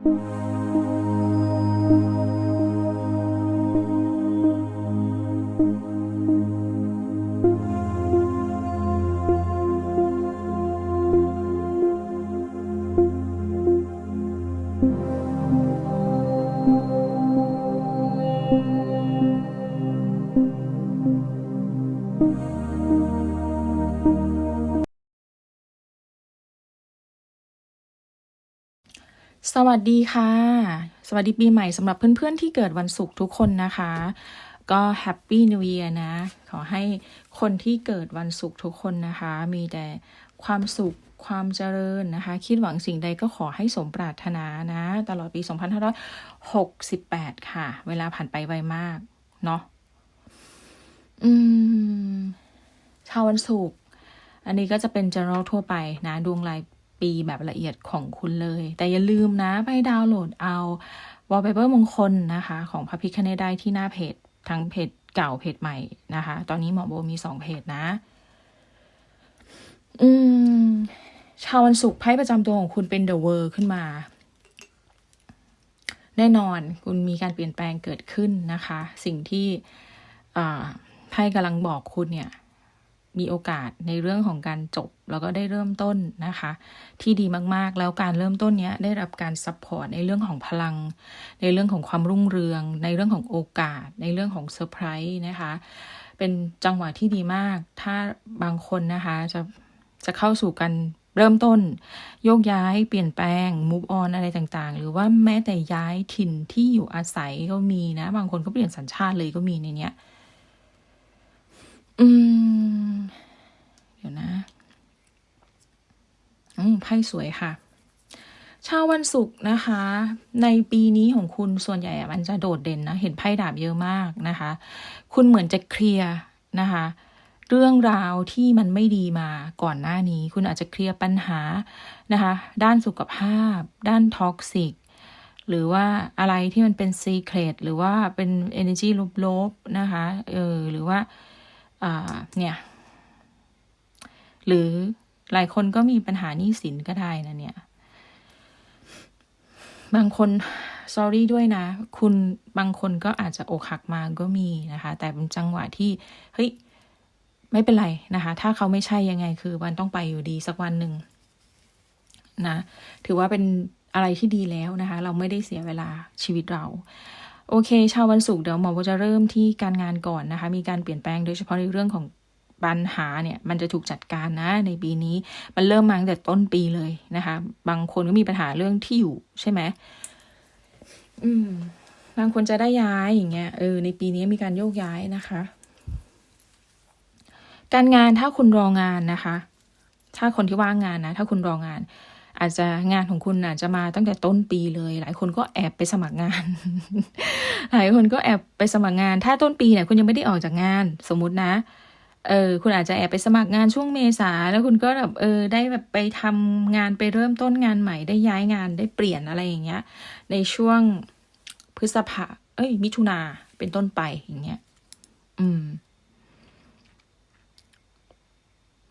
ส วัสดีค่ะ สวัสดีปีใหม่สำหรับเพื่อนๆที่เกิดวันศุกร์ทุกคนนะคะ ก็แฮปปี้นิว e ย r นะ ขอให้คนที่เกิดวันศุกร์ทุกคนนะคะ มีแต่ความสุขความเจริญนะคะ คิดหวังสิ่งใดก็ขอให้สมปรารถนานะ ตลอดปี 2568 ค่ะ เวลาผ่านไปไวมาก เนาะอืมชาววันศุกร์อันนี้ก็จะเป็น general ทั่วไปนะ ดวงราย ปีแบบละเอียดของคุณเลย แต่อย่าลืมนะไปดาวน์โหลดเอา wallpaper มงคลนะคะ ของพระพิคเนตได้ที่หน้าเพจ ทั้งเพจเก่าเพจใหม่นะคะ ตอนนี้หมอโบมีสองเพจนะ อืม ชาววันศุกร์ไพ่ประจำตัวของคุณเป็น the world ขึ้นมา แน่นอนคุณมีการเปลี่ยนแปลงเกิดขึ้นนะคะ สิ่งที่ไพ่กำลังบอกคุณเนี่ย มีโอกาสในเรื่องของการจบ แล้วก็ได้เริ่มต้นนะคะ ที่ดีมากๆ แล้วการเริ่มต้นเนี้ยได้รับการซัพพอร์ตในเรื่องของพลัง ในเรื่องของความรุ่งเรือง ในเรื่องของโอกาส ในเรื่องของเซอร์ไพรส์นะคะ เป็นจังหวะที่ดีมาก ถ้าบางคนนะคะจะจะเข้าสู่การเริ่มต้น โยกย้ายเปลี่ยนแปลง move on อะไรต่างๆ หรือว่าแม้แต่ย้ายถิ่นที่อยู่อาศัยก็มีนะ บางคนก็เปลี่ยนสัญชาติเลยก็มีในเนี้ย อืม เดี๋ยวนะอืมไพ่สวยค่ะ ชาววันศุกร์นะคะ ในปีนี้ของคุณส่วนใหญ่มันจะโดดเด่นนะ เห็นไพ่ดาบเยอะมากนะคะ คุณเหมือนจะเคลียร์นะคะ เรื่องราวที่มันไม่ดีมาก่อนหน้านี้ คุณอาจจะเคลียร์ปัญหานะคะ ด้านสุขภาพ ด้านท็อกซิกหรือว่าอะไรที่มันเป็นซีเครตหรือว่าเป็น energy ลบๆนะคะ เออ หรือว่า เนี่ย หรือหลายคนก็มีปัญหาหนี้สินก็ได้นะเนี่ย บางคน sorry ด้วยนะ คุณบางคนก็อาจจะอกหักมาก็มีนะคะ แต่เป็นจังหวะที่ เฮ้ย ไม่เป็นไรนะคะ ถ้าเขาไม่ใช่ยังไงคือมันต้องไปอยู่ดีสักวันหนึ่งนะ ถือว่าเป็นอะไรที่ดีแล้วนะคะ เราไม่ได้เสียเวลาชีวิตเรา โอเค ชาววันศุกร์เดี๋ยวหมอโบจะเริ่มที่การงานก่อนนะคะ มีการเปลี่ยนแปลงโดยเฉพาะในเรื่องของปัญหาเนี่ยมันจะถูกจัดการนะ ในปีนี้มันเริ่มมาตั้งแต่ต้นปีเลยนะคะ บางคนก็มีปัญหาเรื่องที่อยู่ใช่ไหมอืม บางคนจะได้ย้ายอย่างเงี้ยเออในปีนี้มีการโยกย้ายนะคะ การงานถ้าคุณรองานนะคะ ถ้าคนที่ว่างงานนะ ถ้าคุณรองาน อาจจะงานของคุณอาจจะมาตั้งแต่ต้นปีเลย หลายคนก็แอบไปสมัครงาน หลายคนก็แอบไปสมัครงาน ถ้าต้นปีเนี่ยคุณยังไม่ได้ออกจากงาน สมมุตินะเออคุณอาจจะแอบไปสมัครงานช่วงเมษาแล้วคุณก็แบบเออได้แบบไปทำงานไปเริ่มต้นงานใหม่ได้ย้ายงานได้เปลี่ยนอะไรอย่างเงี้ย ในช่วงพฤษภาเอ้ย มิถุนาเป็นต้นไปอย่างเงี้ย อืม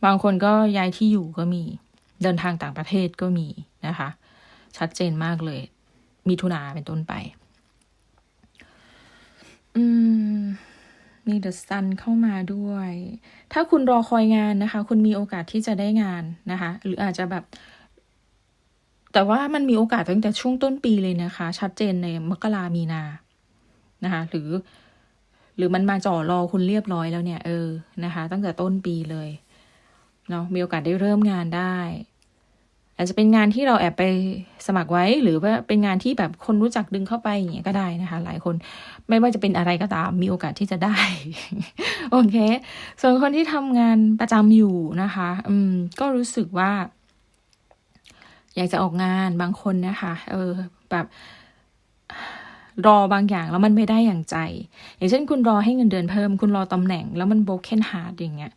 บางคนก็ย้ายที่อยู่ก็มี เดินทางต่างประเทศก็มีนะคะ ชัดเจนมากเลยมิถุนาเป็นต้นไป อืมมีเดอะซันเข้ามาด้วย ถ้าคุณรอคอยงานนะคะ คุณมีโอกาสที่จะได้งานนะคะ หรืออาจจะแบบ แต่ว่ามันมีโอกาสตั้งแต่ช่วงต้นปีเลยนะคะ ชัดเจนในมกรามีนานะคะ หรือ หรือมันมาจ่อรอคุณเรียบร้อยแล้วเนี่ย เออนะคะ ตั้งแต่ต้นปีเลย เนาะมีโอกาสได้เริ่มงานได้ อาจจะเป็นงานที่เราแอบไปสมัครไว้ หรือว่าเป็นงานที่แบบคนรู้จักดึงเข้าไปอย่างเงี้ยก็ได้นะคะ หลายคนไม่ว่าจะเป็นอะไรก็ตาม มีโอกาสที่จะได้ โอเค ส่วนคนที่ทำงานประจำอยู่นะคะ อืม ก็รู้สึกว่า อยากจะออกงานบางคนนะคะ เออ แบบรอบางอย่างแล้วมันไม่ได้อย่างใจ อย่างเช่นคุณรอให้เงินเดือนเพิ่ม คุณรอตำแหน่งแล้วมันโบกเคนฮาร์ดอย่างเงี้ย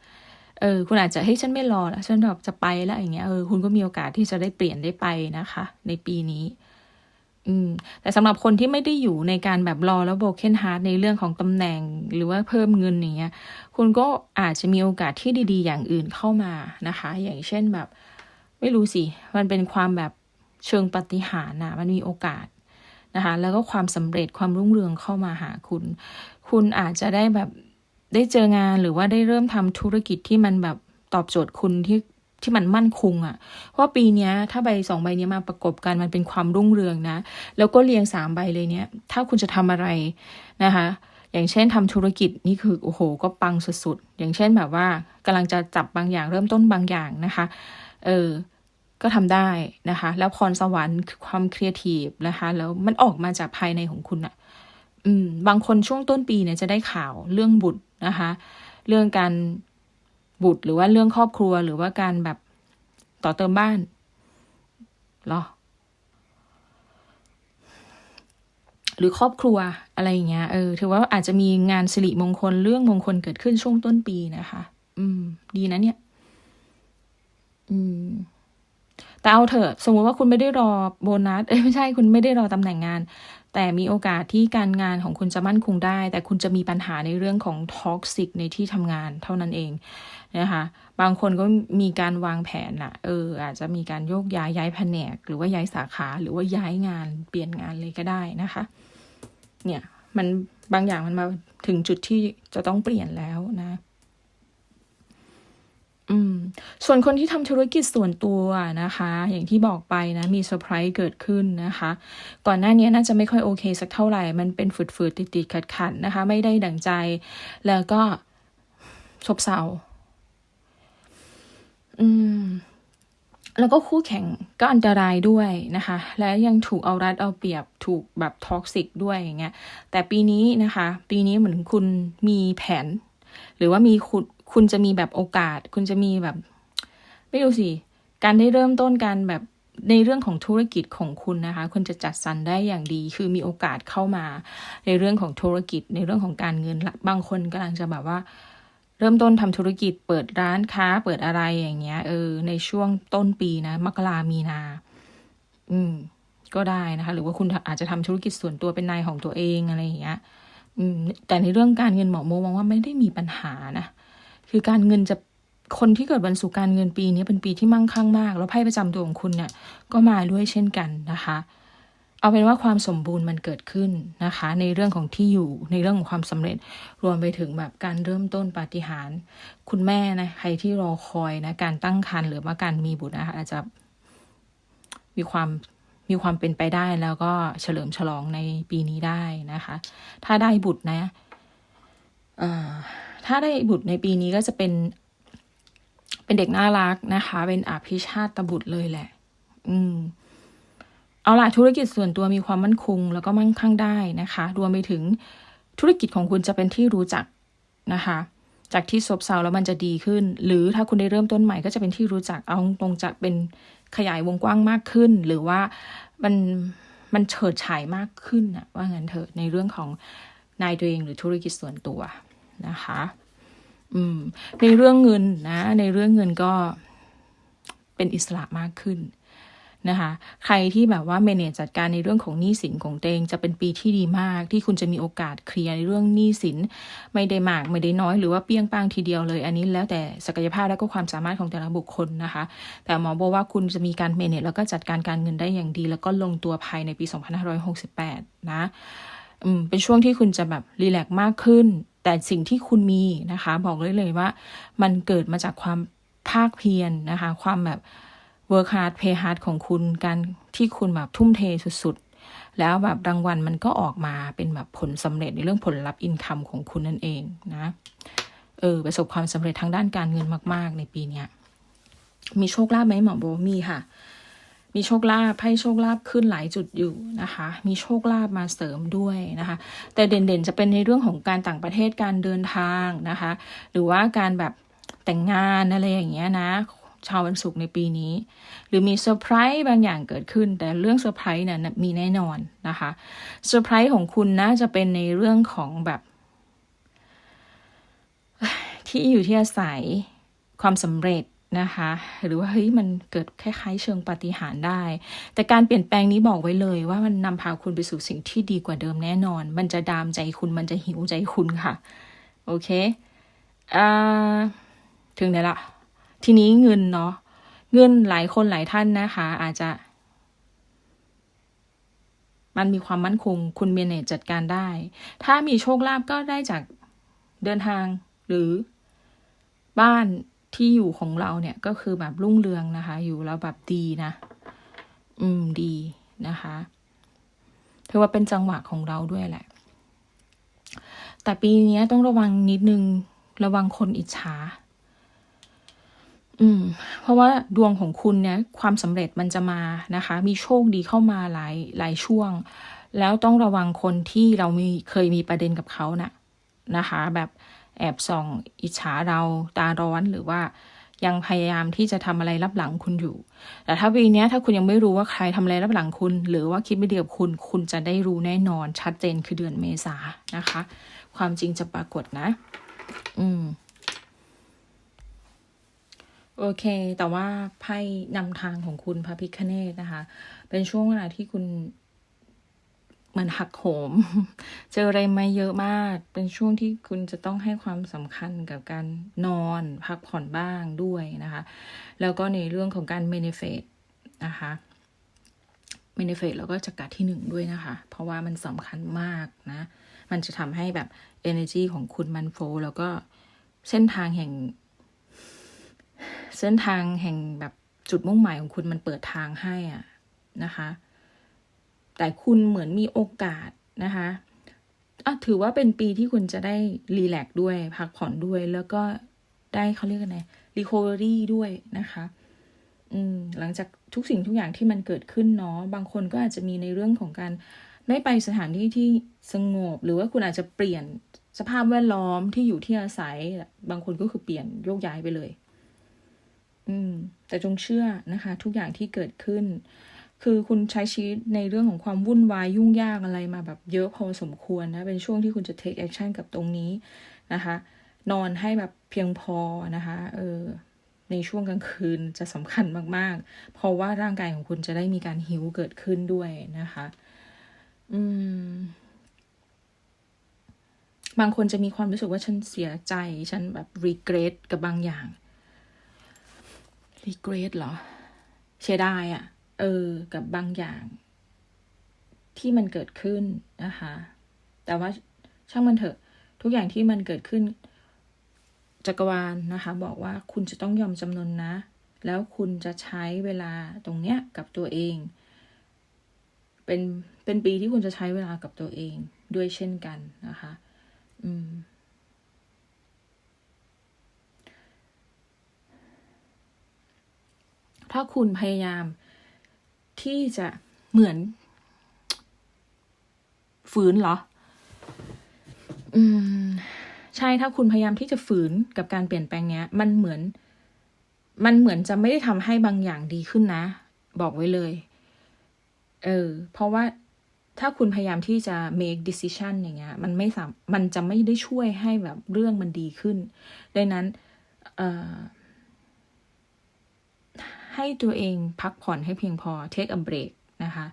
เออคุณอาจจะเฮ้ยฉันไม่รอแล้วฉันแบบจะไปแล้วอย่างเงี้ยเออคุณก็มีโอกาสที่จะได้เปลี่ยนได้ไปนะคะ ในปีนี้ อืม แต่สำหรับคนที่ไม่ได้อยู่ในการแบบรอแล้วโบเคนฮาร์ดในเรื่องของตำแหน่งหรือว่าเพิ่มเงินอย่างเงี้ย คุณก็อาจจะมีโอกาสที่ดี ๆ อย่างอื่นเข้ามานะคะ อย่างเช่นแบบ ไม่รู้สิ มันเป็นความแบบเชิงปฏิหาริย์นะมันมีโอกาสนะคะ แล้วก็ความสำเร็จความรุ่งเรืองเข้ามาหาคุณ คุณอาจจะได้แบบ ได้เจองานหรือว่าได้เริ่มทำธุรกิจที่มันแบบตอบโจทย์คุณที่ที่มันมั่นคงอะ่ะเพราะปีนี้ถ้าใบสองใบนี้มาประกบกันมันเป็นความรุ่งเรืองนะ แล้วก็เรียงสามใบเลยเนี้ยถ้าคุณจะทำอะไรนะคะ อย่างเช่นทำธุรกิจนี่คือโอ้โห ก็ปังสุดๆอย่างเช่นแบบว่ากำลังจะจับบางอย่างเริ่มต้นบางอย่างนะคะเออก็ทำได้นะคะ แล้วพรสวรรค์คือความครีเอทีฟนะคะ แล้วมันออกมาจากภายในของคุณอะอืมบางคนช่วงต้นปีเนี่ยจะได้ข่าวเรื่องบุตร นะคะ เรื่องการบุตรหรือว่าเรื่องครอบครัวหรือว่าการแบบต่อเติมบ้านหรอ หรือครอบครัวอะไรอย่างเงี้ยเออถือว่าอาจจะมีงานสิริมงคลเรื่องมงคลเกิดขึ้นช่วงต้นปีนะคะ อืม ดีนะเนี่ย อืมแต่เอาเถอะ สมมติว่าคุณไม่ได้รอโบนัสเอ้ยไม่ใช่คุณไม่ได้รอตำแหน่งงาน แต่มีโอกาสที่การงานของคุณจะมั่นคงได้ แต่คุณจะมีปัญหาในเรื่องของท็อกซิกในที่ทำงานเท่านั้นเองนะคะบางคนก็มีการวางแผนนะเออ อาจจะมีการโยกย้ายย้ายแผนก หรือว่าย้ายสาขาหรือว่าย้ายงานเปลี่ยนงานเลยก็ได้นะคะ เนี่ยมันบางอย่างมันมาถึงจุดที่จะต้องเปลี่ยนแล้วนะ อืม ส่วนคนที่ทำธุรกิจส่วนตัวนะคะ อย่างที่บอกไปนะ มีเซอร์ไพรส์เกิดขึ้นนะคะ ก่อนหน้านี้น่าจะไม่ค่อยโอเคสักเท่าไหร่ มันเป็นฝืดๆ ติดๆ ขัดๆ นะคะ ไม่ได้ดั่งใจ แล้วก็ซบเซาอืม แล้วก็คู่แข่งก็อันตรายด้วยนะคะ และยังถูกเอารัดเอาเปรียบ ถูกแบบท็อกซิกด้วยอย่างเงี้ย แต่ปีนี้นะคะ ปีนี้เหมือนคุณมีแผน หรือว่ามีคุณ คุณจะมีแบบโอกาส คุณจะมีแบบ ไม่รู้สิ การได้เริ่มต้นการแบบในเรื่องของธุรกิจของคุณนะคะ คุณจะจัดสรรได้อย่างดี คือมีโอกาสเข้ามาในเรื่องของธุรกิจ ในเรื่องของการเงินบางคนกำลังจะแบบว่า เริ่มต้นทำธุรกิจ เปิดร้านค้า เปิดอะไรอย่างเงี้ย เออ ในช่วงต้นปีนะ มกรามีนา อืม ก็ได้นะคะ หรือว่าคุณอาจจะทำธุรกิจส่วนตัวเป็นนายของตัวเองอะไรอย่างเงี้ย อืม แต่ในเรื่องการเงินหมอโมมองว่าไม่ได้มีปัญหานะ คือการเงินจะคนที่เกิดวันศุกร์การเงินปีนี้เป็นปีที่มั่งคั่งมาก แล้วไพ่ประจำตัวของคุณเนี่ยก็มาด้วยเช่นกันนะคะ เอาเป็นว่าความสมบูรณ์มันเกิดขึ้นนะคะ ในเรื่องของที่อยู่ในเรื่องของความสำเร็จรวมไปถึงแบบการเริ่มต้นปาฏิหาริย์คุณแม่นะใครที่รอคอยนะการตั้งครรภ์หรือว่าการมีบุตรนะคะอาจจะมีความมีความเป็นไปได้แล้วก็เฉลิมฉลองในปีนี้ได้นะคะ ถ้าได้บุตรนะ ถ้าได้บุตรในปีนี้ก็จะเป็น เป็นเด็กน่ารักนะคะ เป็นอภิชาติบุตรเลยแหละ อืม เอาละธุรกิจส่วนตัวมีความมั่นคง แล้วก็มั่งคั่งได้นะคะ รวมไปถึงธุรกิจของคุณจะเป็นที่รู้จักนะคะ จากที่ซบเซาแล้วมันจะดีขึ้น หรือถ้าคุณได้เริ่มต้นใหม่ก็จะเป็นที่รู้จัก เอาตรงจะเป็นขยายวงกว้างมากขึ้น หรือว่ามันมันเฉิดฉายมากขึ้นอะว่างั้นเถอะในเรื่องของนายตัวเองหรือธุรกิจส่วนตัว นะคะอืมในเรื่องเงินนะ ในเรื่องเงินก็เป็นอิสระมากขึ้นนะคะ ใครที่แบบว่าเมเนจจัดการในเรื่องของหนี้สินของตัวเองจะเป็นปีที่ดีมาก ที่คุณจะมีโอกาสเคลียร์ในเรื่องหนี้สิน ไม่ได้มากไม่ได้น้อยหรือว่าเปี้ยงป้างทีเดียวเลย อันนี้แล้วแต่ศักยภาพและก็ความสามารถของแต่ละบุคคลนะคะ แต่หมอบอกว่าคุณจะมีการเมเนจแล้วก็จัดการการเงินได้อย่างดี แล้วก็ลงตัวภายในปี 2568 นะ อืมเป็นช่วงที่คุณจะแบบรีแลกมากขึ้น แต่สิ่งที่คุณมีนะคะ บอกเลยเลยว่า มันเกิดมาจากความภาคเพียรนนะคะ ความแบบ work hard play hard ของคุณการที่คุณแบบทุ่มเทสุดๆ แล้วแบบรางวัลมันก็ออกมาเป็นแบบผลสำเร็จในเรื่องผลลัพธ์อินคัมของคุณนั่นเองนะเออประสบความสำเร็จทางด้านการเงินมาก ๆ ในปีนี้มีโชคลาภไหมหมอโบมีค่ะ มีโชคลาภให้โชคลาภขึ้นหลายจุดอยู่นะคะ มีโชคลาภมาเสริมด้วยนะคะ แต่เด่นๆจะเป็นในเรื่องของการต่างประเทศการเดินทางนะคะ หรือว่าการแบบแต่งงานอะไรอย่างเงี้ยนะ ชาววันศุกร์ในปีนี้ หรือมีเซอร์ไพรส์บางอย่างเกิดขึ้น แต่เรื่องเซอร์ไพรส์เนี่ยมีแน่นอนนะคะเซอร์ไพรส์ของคุณน่าจะเป็นในเรื่องของแบบที่อยู่ที่อาศัยความสำเร็จ นะคะ หรือว่าเฮ้ยมันเกิดคล้ายๆ เชิงปฏิหารได้ แต่การเปลี่ยนแปลงนี้บอกไว้เลยว่ามันนำพาคุณไปสู่สิ่งที่ดีกว่าเดิมแน่นอน มันจะดามใจคุณมันจะหิวใจคุณค่ะ โอเคอ่าถึงไหนละทีนี้เงินเนาะเงินหลายคนหลายท่านนะคะ อาจจะ มันมีความมั่นคง คุณเมเนจจัดการได้ ถ้ามีโชคลาภก็ได้จากเดินทางหรือบ้าน ที่อยู่ของเราเนี่ยก็คือแบบรุ่งเรืองนะคะ อยู่แล้วแบบดีนะ อืมดีนะคะถือว่าเป็นจังหวะของเราด้วยแหละ แต่ปีนี้ต้องระวังนิดนึง ระวังคนอิจฉา อืม เพราะว่าดวงของคุณเนี่ย ความสำเร็จมันจะมานะคะ มีโชคดีเข้ามาหลายหลายช่วง แล้วต้องระวังคนที่เรามีเคยมีประเด็นกับเขานะ่ะนะคะ แบบ แอบส่องอิจฉาเราตาร้อนหรือว่ายังพยายามที่จะทำอะไรรับหลังคุณอยู่ แต่ถ้าปีนี้ถ้าคุณยังไม่รู้ว่าใครทำอะไรรับหลังคุณ หรือว่าคิดไม่ดีกับคุณ คุณจะได้รู้แน่นอน ชัดเจนคือเดือนเมษานะคะ ความจริงจะปรากฏนะ อืม โอเค แต่ว่าไพ่นำทางของคุณพระพิคเนตนะคะ เป็นช่วงเวลาที่คุณ มันหักโหม เจออะไรมาเยอะมาก เป็นช่วงที่คุณจะต้องให้ความสำคัญกับการนอนพักผ่อนบ้างด้วยนะคะ แล้วก็ในเรื่องของการเมนิเฟตนะคะเมนิเฟตแล้วก็จักรที่หนึ่งด้วยนะคะ เพราะว่ามันสำคัญมากนะ มันจะทำให้แบบ energy ของคุณมันโฟแล้วก็เส้นทางแห่ง เส้นทางแห่งแบบจุดมุ่งหมายของคุณมันเปิดทางให้อะนะคะ แต่คุณเหมือนมีโอกาสนะคะถือว่าเป็นปีที่คุณจะได้รีแลกซ์ด้วย พักผ่อนด้วยแล้วก็ได้เขาเรียกกันไงรีคอเวอรี่ด้วยนะคะอืมหลังจากทุกสิ่งทุกอย่างที่มันเกิดขึ้นเนาะบางคนก็อาจจะมีในเรื่องของการได้ไปสถานที่ที่สงบ หรือว่าคุณอาจจะเปลี่ยนสภาพแวดล้อมที่อยู่ที่อาศัย บางคนก็คือเปลี่ยนโยกย้ายไปเลย อืม แต่จงเชื่อนะคะ ทุกอย่างที่เกิดขึ้น คือคุณใช้ชีวิตในเรื่องของความวุ่นวายยุ่งยากอะไรมาแบบเยอะพอสมควรนะ เป็นช่วงที่คุณจะ take action กับตรงนี้นะคะ นอนให้แบบเพียงพอนะคะ เออ ในช่วงกลางคืนจะสำคัญมาก ๆ เพราะว่าร่างกายของคุณจะได้มีการหิวเกิดขึ้นด้วยนะคะ อืม บางคนจะมีความรู้สึกว่าฉันเสียใจ ฉันแบบ regret กับบางอย่าง regret เหรอ เสียดายอะ่ะ เออกับบางอย่าง ที่มันเกิดขึ้นนะคะ แต่ว่าช่างมันเถอะ ทุกอย่างที่มันเกิดขึ้น จักรวาลนะคะ บอกว่าคุณจะต้องยอมจำนนนะ แล้วคุณจะใช้เวลาตรงเนี้ยกับตัวเอง เป็นเป็นปีที่คุณจะใช้เวลากับตัวเองด้วยเช่นกันนะคะ อืมถ้าคุณพยายาม ที่จะเหมือน ฝืนเหรอ อืม ใช่ถ้าคุณพยายามที่จะฝืนกับการเปลี่ยนแปลงเนี้ย มันเหมือน มันเหมือนจะไม่ได้ทำให้บางอย่างดีขึ้นนะ บอกไว้เลย เออ เพราะว่าถ้าคุณพยายามที่จะ make decision อย่างเงี้ย มันไม่สามมันจะไม่ได้ช่วยให้แบบเรื่องมันดีขึ้น ดังนั้น เอ่อ ให้ตัวเองพักผ่อนให้เพียงพอ take a break นะคะ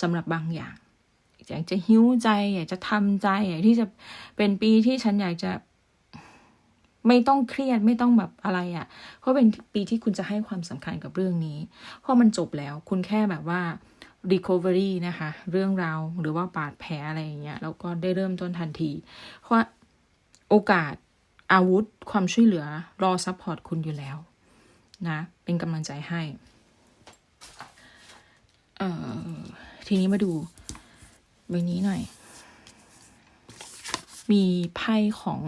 สำหรับบางอย่าง อยากจะหิวใจ อยากจะทำใจ อยากที่จะเป็นปีที่ฉันอยากจะไม่ต้องเครียดไม่ต้องแบบอะไรอะ่ะ เพราะเป็นปีที่คุณจะให้ความสำคัญกับเรื่องนี้ เพราะมันจบแล้วคุณแค่แบบว่า recovery นะคะ เรื่องราวหรือว่าบาดแผลอะไรอย่างเงี้ยแล้วก็ได้เริ่มต้นทันที เพราะโอกาสอาวุธความช่วยเหลือรอซัพพอร์ตคุณอยู่แล้ว นะ เป็นกำลังใจให้เอ่อทีนี้มาดูใบนี้หน่อย มีไพ่ของ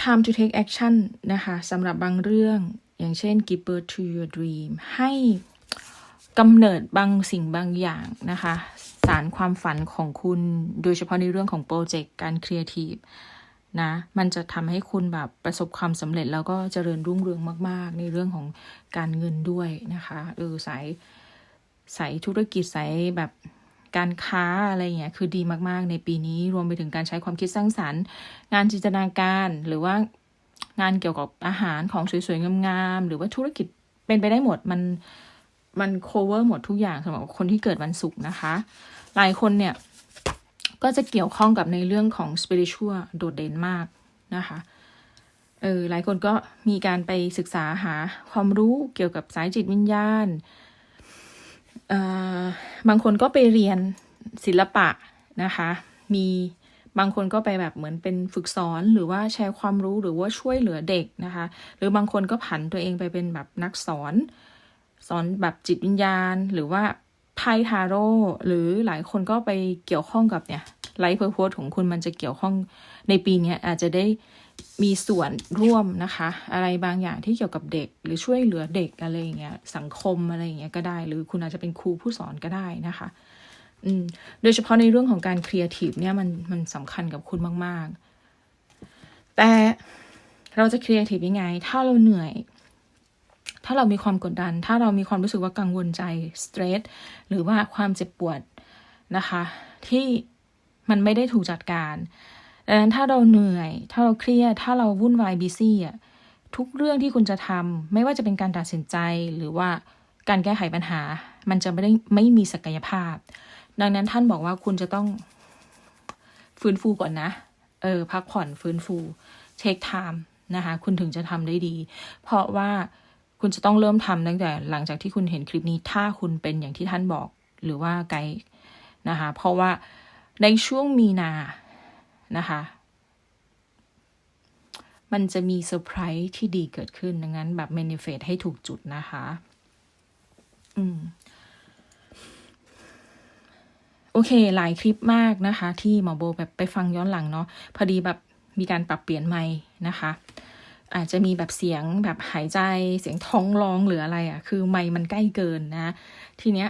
time to take action นะคะสำหรับบางเรื่องอย่างเช่น give birth to your dream ให้กำเนิดบางสิ่งบางอย่างนะคะ สารความฝันของคุณโดยเฉพาะในเรื่องของโปรเจกต์การครีเอทีฟ นะมันจะทำให้คุณแบบประสบความสำเร็จแล้วก็เจริญรุ่งเรืองมาก ๆ ในเรื่องของการเงินด้วยนะคะเออสายสายธุรกิจสายแบบการค้าอะไรเงี้ยคือดีมาก ๆ ในปีนี้รวมไปถึงการใช้ความคิดสร้างสรรค์ งานจินตนาการหรือว่างานเกี่ยวกับอาหารของสวย ๆ งามๆหรือว่าธุรกิจเป็นไปได้หมดมันมัน cover หมดทุกอย่างสำหรับคนที่เกิดวันศุกร์นะคะ หลายคนเนี่ย ก็จะเกี่ยวข้องกับในเรื่องของ spiritual โดดเด่นมากนะคะเออหลายคนก็มีการไปศึกษาหาความรู้เกี่ยวกับสายจิตวิญญาณบางคนก็ไปเรียนศิลปะนะคะ มีบางคนก็ไปแบบเหมือนเป็นฝึกสอนหรือว่าแชร์ความรู้หรือว่าช่วยเหลือเด็กนะคะ หรือบางคนก็ผันตัวเองไปเป็นแบบนักสอน สอนแบบจิตวิญญาณ หรือว่า ไพ่ทาโร่หรือหลายคนก็ไปเกี่ยวข้องกับเนี่ยไลฟ์เพอร์โพสของคุณมันจะเกี่ยวข้องในปีนี้อาจจะได้มีส่วนร่วมนะคะ อะไรบางอย่างที่เกี่ยวกับเด็ก หรือช่วยเหลือเด็กอะไรอย่างเงี้ยสังคมอะไรอย่างเงี้ยก็ได้ หรือคุณอาจจะเป็นครูผู้สอนก็ได้นะคะอืมโดยเฉพาะในเรื่องของการครีเอทีฟเนี่ยมันมันสำคัญกับคุณมาก ๆ แต่เราจะครีเอทีฟยังไง ถ้าเราเหนื่อย ถ้าเรามีความกดดัน ถ้าเรามีความรู้สึกว่ากังวลใจสเตรสหรือว่าความเจ็บปวดนะคะ ที่มันไม่ได้ถูกจัดการดังนั้นถ้าเราเหนื่อย ถ้าเราเครียด ถ้าเราวุ่นวายบีซี่อะทุกเรื่องที่คุณจะทำไม่ว่าจะเป็นการตัดสินใจหรือว่าการแก้ไขปัญหา มันจะไม่ได้ไม่มีศักยภาพ ดังนั้นท่านบอกว่าคุณจะต้องฟื้นฟูก่อนนะ เออ พักผ่อนฟื้นฟูเช็คไทม์นะคะ คุณถึงจะทำได้ดี เพราะว่า คุณจะต้องเริ่มทำตั้งแต่หลังจากที่คุณเห็นคลิปนี้ ถ้าคุณเป็นอย่างที่ท่านบอกหรือว่าไกด์นะคะ เพราะว่าในช่วงมีนานะคะ มันจะมีเซอร์ไพรส์ที่ดีเกิดขึ้นดังนั้น แบบเมนิเฟตให้ถูกจุดนะคะ อืมโอเค หลายคลิปมากนะคะ ที่หมอโบแบบไปฟังย้อนหลังเนาะพอดีแบบมีการปรับเปลี่ยนไม้นะคะ อาจจะมีแบบเสียงแบบหายใจเสียงท้องร้องหรืออะไรอะ่ะ คือไม้มันใกล้เกินนะ ทีเนี้ย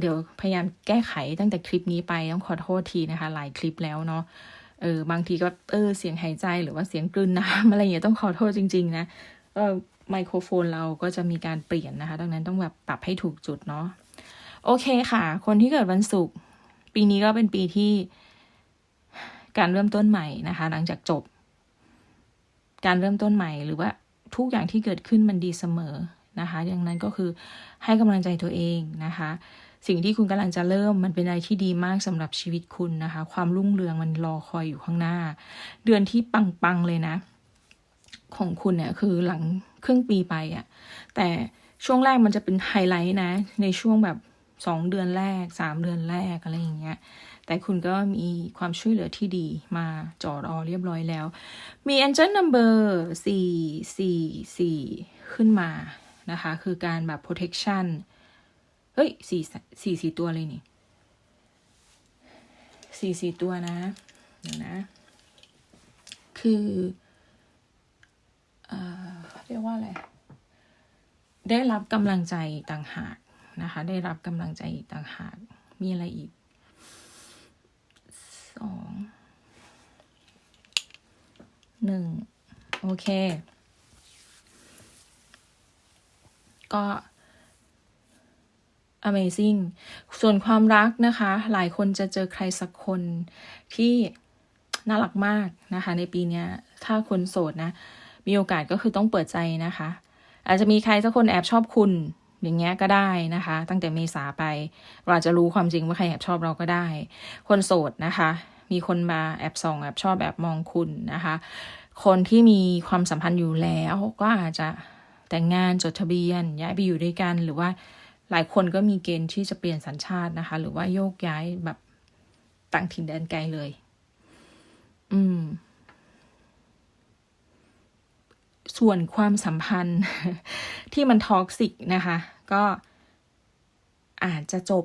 เดี๋ยวพยายามแก้ไขตั้งแต่คลิปนี้ไปต้องขอโทษทีนะคะ หลายคลิปแล้วเนาะเออบางทีก็เออเสียงหายใจหรือว่าเสียงกลืนน้ำอะไรอย่างเงี้ยต้องขอโทษจริง ๆ นะเออไมโครโฟนเราก็จะมีการเปลี่ยนนะคะ ดังนั้นต้องแบบปรับให้ถูกจุดเนาะโอเคค่ะ คนที่เกิดวันศุกร์ปีนี้ก็เป็นปีที่การเริ่มต้นใหม่นะคะ หลังจากจบ การเริ่มต้นใหม่ หรือว่าทุกอย่างที่เกิดขึ้นมันดีเสมอนะคะดังนั้นก็คือให้กำลังใจตัวเองนะคะ สิ่งที่คุณกำลังจะเริ่มมันเป็นอะไรที่ดีมากสำหรับชีวิตคุณนะคะ ความรุ่งเรืองมันรอคอยอยู่ข้างหน้า เดือนที่ปังๆเลยนะ ของคุณเนี่ยคือหลังครึ่งปีไปอะ่ะแต่ช่วงแรกมันจะเป็นไฮไลท์นะ ในช่วงแบบสองเดือนแรกสามเดือนแรกอะไรอย่างเงี้ย แต่คุณก็มีความช่วยเหลือที่ดีมาจอดอเรียบร้อยแล้ว มี angel number สี่สี่สี่ขึ้นมานะคะ คือการแบบ protection เฮ้ยสี่สี่สี่ตัวเลยนี่สี่สี่ตัวนะเดี๋ยวนะ คือเอ่อเรียกว่าอะไร ได้รับกำลังใจต่างหากนะคะ ได้รับกำลังใจต่างหาก มีอะไรอีก สองหนึ่งโอเค ก็ Amazing ส่วนความรักนะคะ หลายคนจะเจอใครสักคนที่น่ารักมากนะคะ ในปีนี้ถ้าคนโสดนะ มีโอกาสก็คือต้องเปิดใจนะคะ อาจจะมีใครสักคนแอบชอบคุณ อย่างเงี้ยก็ได้นะคะ ตั้งแต่เมษาไปเราจะรู้ความจริงว่าใครแอบชอบเราก็ได้ คนโสดนะคะ มีคนมาแอบส่องแอบชอบแอบมองคุณนะคะ คนที่มีความสัมพันธ์อยู่แล้วก็อาจจะแต่งงานจดทะเบียน ย้ายไปอยู่ด้วยกัน หรือว่าหลายคนก็มีเกณฑ์ที่จะเปลี่ยนสัญชาตินะคะ หรือว่าโยกย้ายแบบต่างถิ่นแดนไกลเลย อืม ส่วนความสัมพันธ์ที่มันท็อกซิกนะคะ ก็อาจจะจบ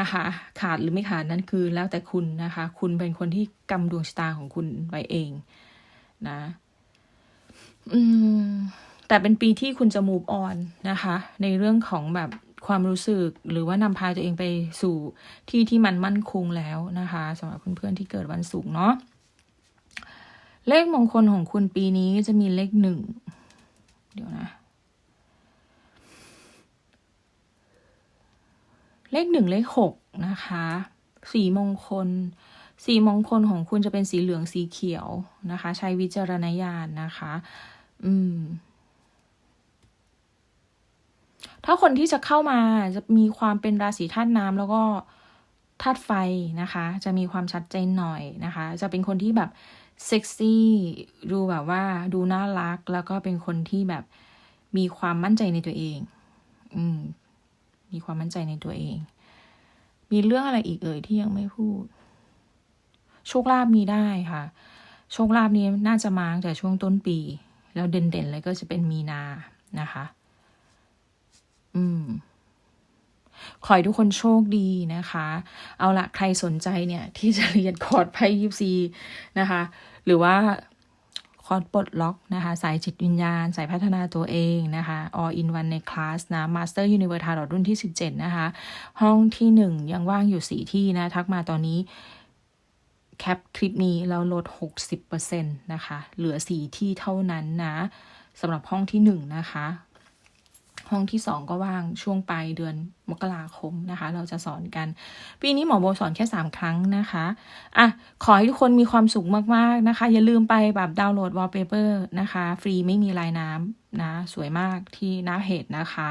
นะคะ ขาดหรือไม่ขาดนั่นคือแล้วแต่คุณนะคะ คุณเป็นคนที่กำดวงชะตาของคุณไว้เองนะ อืมแต่เป็นปีที่คุณจะ move on นะคะ ในเรื่องของแบบความรู้สึกหรือว่านำพาตัวเองไปสู่ที่ที่มันมั่นคงแล้วนะคะสำหรับเพื่อนๆที่เกิดวันศุกร์เนาะเลขมงคลของคุณปีนี้จะมีเลขหนึ่ง เดี๋ยวนะ เลขหนึ่งเลขหกนะคะ สีมงคล สีมงคลของคุณจะเป็นสีเหลืองสีเขียวนะคะ ใช้วิจารณญาณนะคะ อืม ถ้าคนที่จะเข้ามาจะมีความเป็นราศีธาตุน้ำแล้วก็ธาตุไฟนะคะ จะมีความชัดเจนหน่อยนะคะ จะเป็นคนที่แบบเซ็กซี่ดูแบบว่าดูน่ารักแล้วก็เป็นคนที่แบบมีความมั่นใจในตัวเอง อืม มีความมั่นใจในตัวเอง มีเรื่องอะไรอีกเอ่ยที่ยังไม่พูด โชคลาภมีได้ค่ะ โชคลาภนี้น่าจะมาตั้งแต่ช่วงต้นปี แล้วเด่นๆเลยก็จะเป็นมีนานะคะ อืมขอให้ทุกคนโชคดีนะคะ เอาละใครสนใจเนี่ย ที่จะเรียนคอร์สไพ่ยิปซีนะคะ หรือว่า คอร์สปลดล็อกนะคะสายจิตวิญญาณ สายพัฒนาตัวเองนะคะ all in one ในคลาสนะ Master universal รุ่นที่ 17 นะคะ ห้องที่ 1 ยังว่างอยู่ 4 ที่นะ ทักมาตอนนี้แคปคลิปนี้เราลด 60%นะคะ เหลือ 4 ที่เท่านั้นนะสำหรับห้องที่ 1 นะคะ ห้องที่สองก็ว่างช่วงปลายเดือนมกราคมนะคะ เราจะสอนกัน ปีนี้หมอโบสอนแค่สามครั้งนะคะอะขอให้ทุกคนมีความสุขมากๆนะคะ อย่าลืมไปแบบดาวน์โหลดวอลเปเปอร์นะคะ ฟรีไม่มีลายน้ำนะ สวยมากที่หน้าเพจนะคะ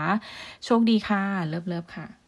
โชคดีค่ะ เลิฟเลิฟค่ะ